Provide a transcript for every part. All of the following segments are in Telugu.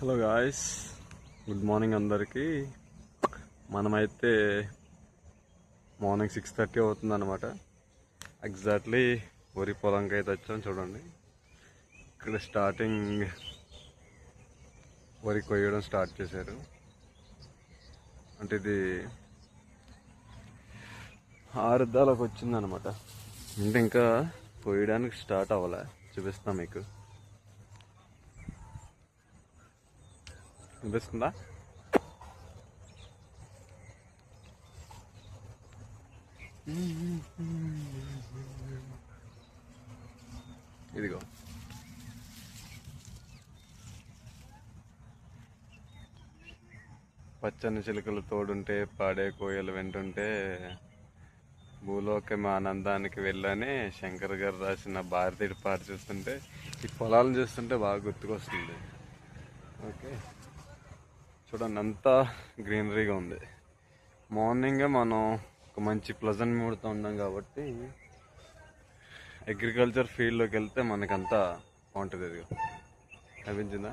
హలో గాయస్ గుడ్ మార్నింగ్ అందరికీ. మనమైతే మార్నింగ్ సిక్స్ థర్టీ అవుతుంది అనమాట ఎగ్జాక్ట్లీ వరి పొలంకి అయితే వచ్చాం చూడండి. ఇక్కడ స్టార్టింగ్ వరి కొయ్యడం స్టార్ట్ చేశారు. అంటే ఇది ఆరుద్దాలకు వచ్చిందనమాట అంటే ఇంకా కొయ్యడానికి స్టార్ట్ అవ్వలే? చూపిస్తాం మీకు. అనిపిస్తుందా ఇదిగో. పచ్చని చిలుకలు తోడుంటే పాడే కోయలు వెంటుంటే భూలోకం ఆనందానికి వెళ్ళని శంకర్ గారు రాసిన భారతీయుడి పాట చూస్తుంటే ఈ పొలాలను చూస్తుంటే బాగా గుర్తుకొస్తుంది. ఓకే. చూడండి అంతా గ్రీనరీగా ఉంది. మార్నింగే మనం ఒక మంచి ప్లజెంట్ మూడ్తో ఉన్నాం కాబట్టి అగ్రికల్చర్ ఫీల్డ్లోకి వెళ్తే మనకంతా బాగుంటుంది అది అనిపించిందా?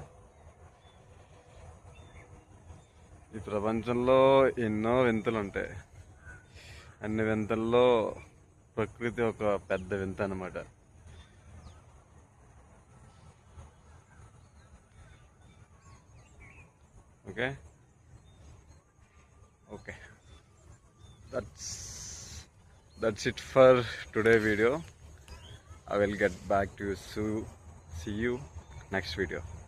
ఈ ప్రపంచంలో ఎన్నో వింతలు ఉంటాయి అన్ని వింతల్లో ప్రకృతి ఒక పెద్ద వింత అనమాట okay. Okay. That's that's it for today video. I will get back to you soon see you next video.